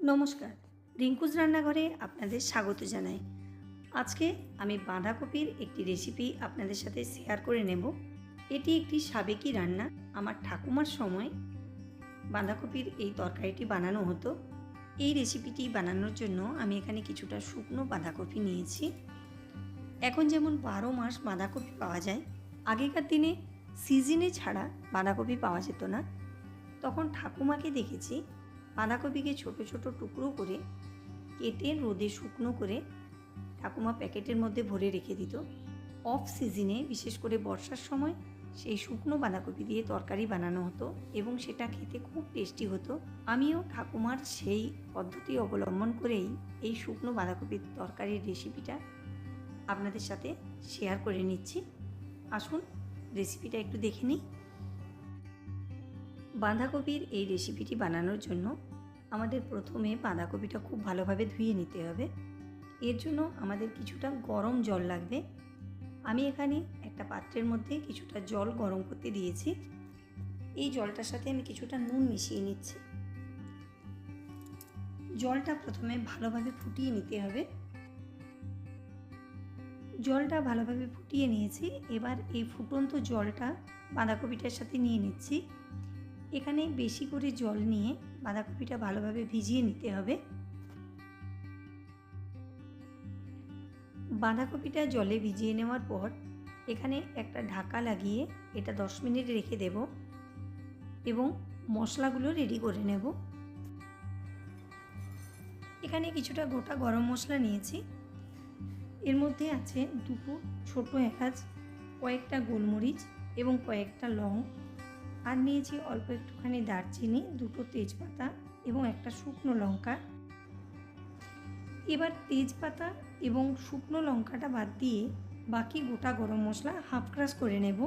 নমস্কার। রিঙ্কুজ রান্নাঘরে আপনাদের স্বাগত জানাই। আজকে আমি বাঁধাকপির একটি রেসিপি আপনাদের সাথে শেয়ার করে নেব। এটি একটি সাবেকি রান্না। আমার ঠাকুমার সময় বাঁধাকপির এই তরকারিটি বানানো হতো। এই রেসিপিটি বানানোর জন্য আমি এখানে কিছুটা শুকনো বাঁধাকপি নিয়েছি। এখন যেমন বারো মাস বাঁধাকপি পাওয়া যায়, আগেকার দিনে সিজনে ছাড়া বাঁধাকপি পাওয়া যেত না। তখন ঠাকুমাকে দেখেছি বাঁধাকপিকে ছোট ছোট টুকরো করে কেটে রোদে শুকনো করে ঠাকুমা প্যাকেটের মধ্যে ভরে রেখে দিত। অফ সিজনে, বিশেষ করে বর্ষার সময়, সেই শুকনো বাঁধাকপি দিয়ে তরকারি বানানো হতো এবং সেটা খেতে খুব টেস্টি হতো। আমিও ঠাকুমার সেই পদ্ধতি অবলম্বন করেই এই শুকনো বাঁধাকপির তরকারির রেসিপিটা আপনাদের সাথে শেয়ার করে নিচ্ছি। আসুন, রেসিপিটা একটু দেখে নিই। বাঁধাকপির এই রেসিপিটি বানানোর জন্য আমাদের প্রথমে বাঁধাকপিটা খুব ভালোভাবে ধুয়ে নিতে হবে। এর জন্য আমাদের কিছুটা গরম জল লাগবে। আমি এখানে একটা পাত্রের মধ্যে কিছুটা জল গরম করতে দিয়েছি। এই জলটার সাথে আমি কিছুটা নুন মিশিয়ে নিচ্ছি। জলটা প্রথমে ভালোভাবে ফুটিয়ে নিতে হবে। জলটা ভালোভাবে ফুটিয়ে নিয়েছি। এবার এই ফুটন্ত জলটা বাঁধাকপিটার সাথে নিয়ে নিচ্ছি। এখানে বেশি করে জল নিয়ে বাঁধাকপিটা ভালোভাবে ভিজিয়ে নিতে হবে। বাঁধাকপিটা জলে ভিজিয়ে নেওয়ার পর এখানে একটা ঢাকা লাগিয়ে এটা দশ মিনিট রেখে দেব এবং মশলাগুলো রেডি করে নেব। এখানে কিছুটা গোটা গরম মশলা নিয়েছি। এর মধ্যে আছে দুটো ছোটো এলাচ কয়েকটা গোলমরিচ এবং কয়েকটা লং আর নিয়েছি অল্প একটুখানি দারচিনি, দুটো তেজপাতা এবং একটা শুকনো লঙ্কা। এবার তেজপাতা এবং শুকনো লঙ্কাটা বাদ দিয়ে বাকি গোটা গরম মশলা হাফ ক্রাশ করে নেব।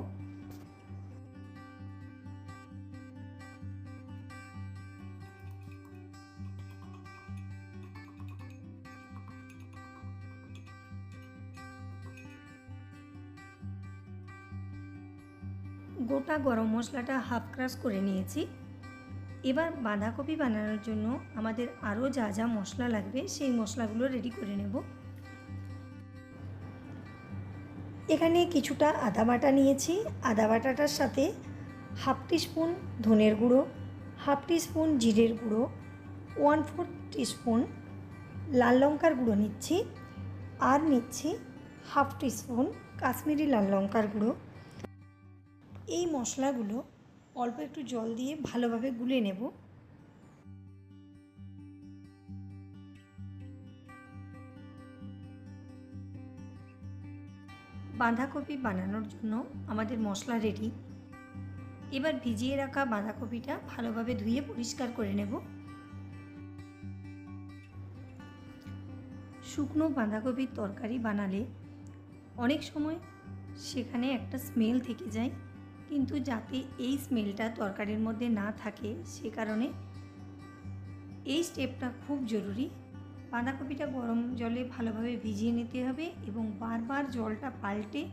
গোটা গরম মশলাটা হাফ ক্রাশ করে নিয়েছি। এবার বাঁধাকপি বানানোর জন্য আমাদের আরও যা যা মশলা লাগবে সেই মশলাগুলো রেডি করে নেব। এখানে কিছুটা আদা বাটা নিয়েছি। আদা বাটাটার সাথে হাফ টিস্পুন ধনের গুঁড়ো, হাফ টিস্পুন জিরের গুঁড়ো, ওয়ান ফোর টিস্পুন লাল লঙ্কার গুঁড়ো নিচ্ছি। আর নিচ্ছি হাফ টিস্পুন কাশ্মীরি লাল লঙ্কার গুঁড়ো। এই মশলাগুলো অল্প একটু জল দিয়ে ভালোভাবে গুলে নেব। বাঁধাকপি বানানোর জন্য আমাদের মশলা রেডি এবার ভিজিয়ে রাখা বাঁধাকপিটা ভালোভাবে ধুয়ে পরিষ্কার করে নেব। শুকনো বাঁধাকপির তরকারি বানালে অনেক সময় সেখানে একটা স্মেল থেকে যায়। কিন্তু যাতে এই স্মেলটা তরকারির মধ্যে না থাকে, সে কারণে এই স্টেপটা খুব জরুরি। বাঁধাকপিটা গরম জলে ভালোভাবে ভিজিয়ে নিতে হবে এবং বারবার জলটা পাল্টে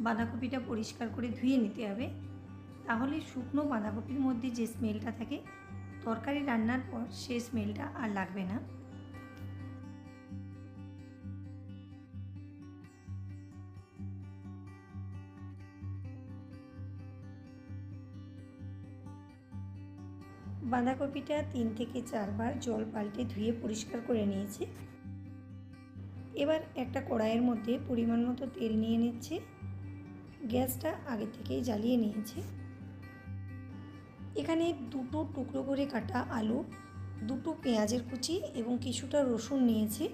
বাঁধাকপিটা পরিষ্কার করে ধুয়ে নিতে হবে। তাহলে শুকনো বাঁধাকপির মধ্যে যে স্মেলটা থাকে, তরকারি রান্নার পর সে স্মেলটা আর লাগবে না। বাঁধাকপিটা তিন থেকে চারবার জল পাল্টে ধুয়ে পরিষ্কার করে নিয়েছি। এবার একটা কড়াইয়ের মধ্যে পরিমাণ মতো তেল নিয়ে নিচ্ছে। গ্যাসটা আগে থেকেই জ্বালিয়ে নিয়েছি। এখানে দুটো টুকরো করে কাটা আলু, দুটো পেঁয়াজের কুচি এবং কিছুটা রসুন নিয়েছি।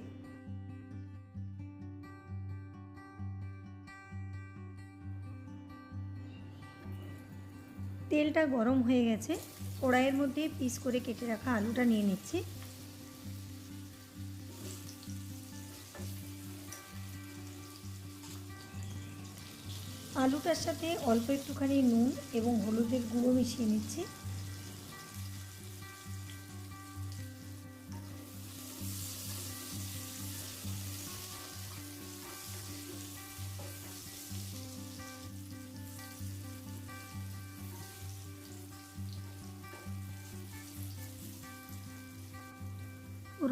তেলটা গরম হয়ে গেছে। কড়াইয়ের মধ্যে পিস করে কেটে রাখা আলুটা নিয়ে নিচ্ছি। আলুটার সাথে অল্প একটুখানি নুন এবং হলুদের গুঁড়ো মিশিয়ে নিচ্ছি।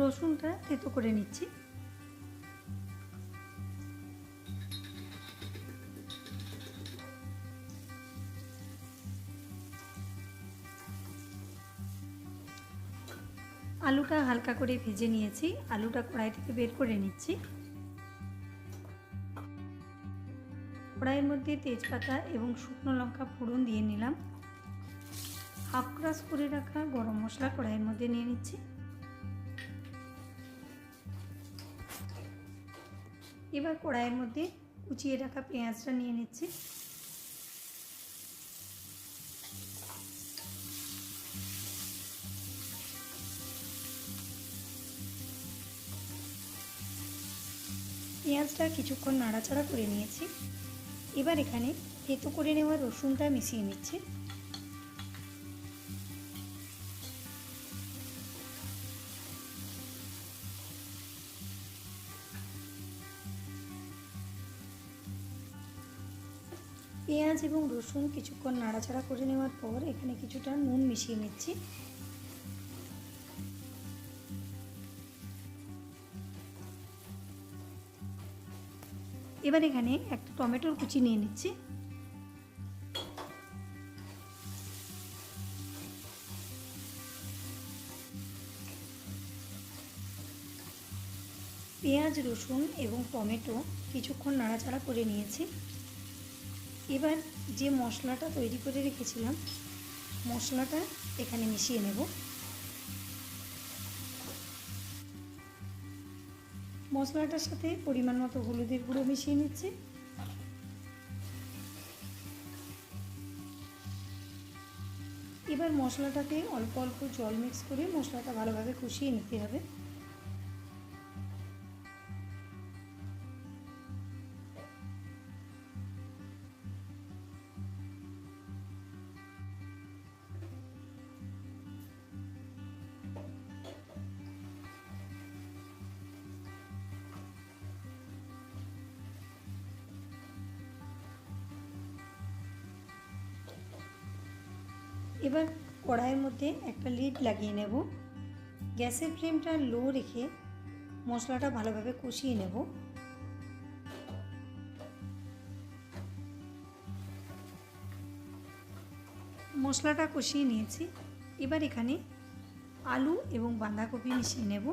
রসুনটা থেতো করে নিচ্ছি। আলুটা হালকা করে ভেজে নিয়েছি, আলুটা কড়াই থেকে বের করে নিচ্ছি। কড়াইয়ের মধ্যে তেজপাতা এবং শুকনো লঙ্কা ফোড়ন দিয়ে নিলাম। হাফ ক্রাশ করে রাখা গরম মশলা কড়াইয়ের মধ্যে নিয়ে নিচ্ছি। এবার কড়াইয়ের মধ্যে কুচিয়ে রাখা পেঁয়াজটা নিয়ে নিচ্ছি। পেঁয়াজটা কিছুক্ষণ নাড়াচাড়া করে নিয়েছি। এবার এখানে থেতো করে নেওয়া রসুনটা মিশিয়ে নিচ্ছি। পেঁয়াজ এবং রসুন কিছুক্ষণ নাড়াচাড়া করে নেওয়ার পর এখানে কিছুটা নুন মিশিয়ে নিচ্ছি। এবার এখানে একটা টমেটোর কুচি নিয়ে নিচ্ছি। পেঁয়াজ, রসুন এবং টমেটো কিছুক্ষণ নাড়াচাড়া করে নিয়েছি। এবার যে মশলাটা তৈরি করে রেখেছিলাম, মশলাটা এখানে মিশিয়ে নেব। মশলাটার সাথে পরিমাণ মতো হলুদের গুঁড়ো মিশিয়ে নিচ্ছি। এবার মশলাটাকে অল্প অল্প জল মিক্স করে মশলাটা ভালোভাবে কষিয়ে নিতে হবে। এবার কড়াইয়ের মধ্যে একটা লিড লাগিয়ে নেব। গ্যাসের ফ্লেমটা লো রেখে মশলাটা ভালোভাবে কষিয়ে নেব। মশলাটা কষিয়ে নিয়েছি। এবার এখানে আলু এবং বাঁধাকপি মিশিয়ে নেব।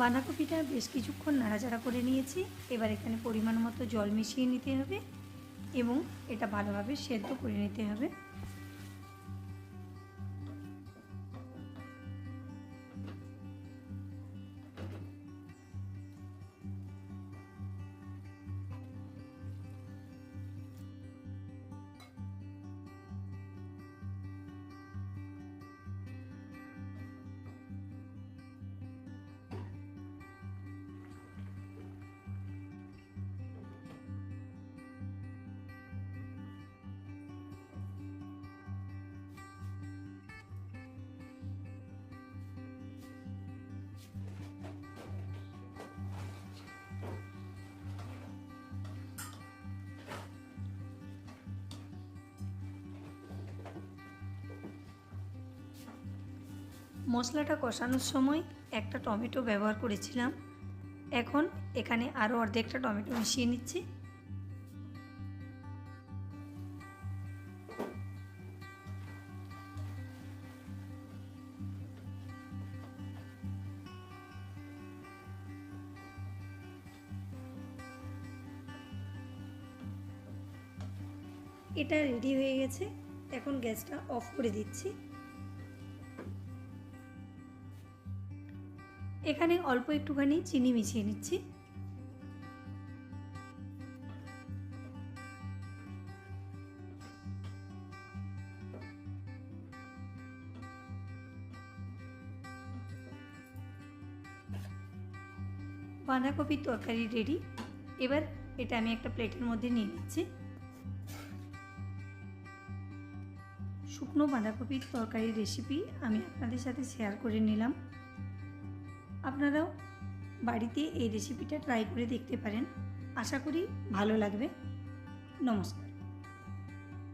বাঁধাকপিটা বেশ কিছুক্ষণ নাড়াচাড়া করে নিয়েছি। এবার এখানে পরিমাণ মতো জল মিশিয়ে নিতে হবে এবং এটা ভালোভাবে সেদ্ধ করে নিতে হবে। মশলাটা কষানোর সময় একটা টমেটো ব্যবহার করেছিলাম। এখন এখানে আরও অর্ধেকটা টমেটো মিশিয়ে নিচ্ছি। এটা রেডি হয়ে গেছে। এখন গ্যাসটা অফ করে দিচ্ছি। এখানে অল্প একটুখানি চিনি মিশিয়ে নিচ্ছি। বাঁধাকপির তরকারি রেডি এবার এটা আমি একটা প্লেটের মধ্যে নিয়ে নিচ্ছি। শুকনো বাঁধাকপির তরকারির রেসিপি আমি আপনাদের সাথে শেয়ার করে নিলাম। আপনারাও বাড়িতে এই রেসিপিটা ট্রাই করে দেখতে পারেন। আশা করি ভালো লাগবে। নমস্কার।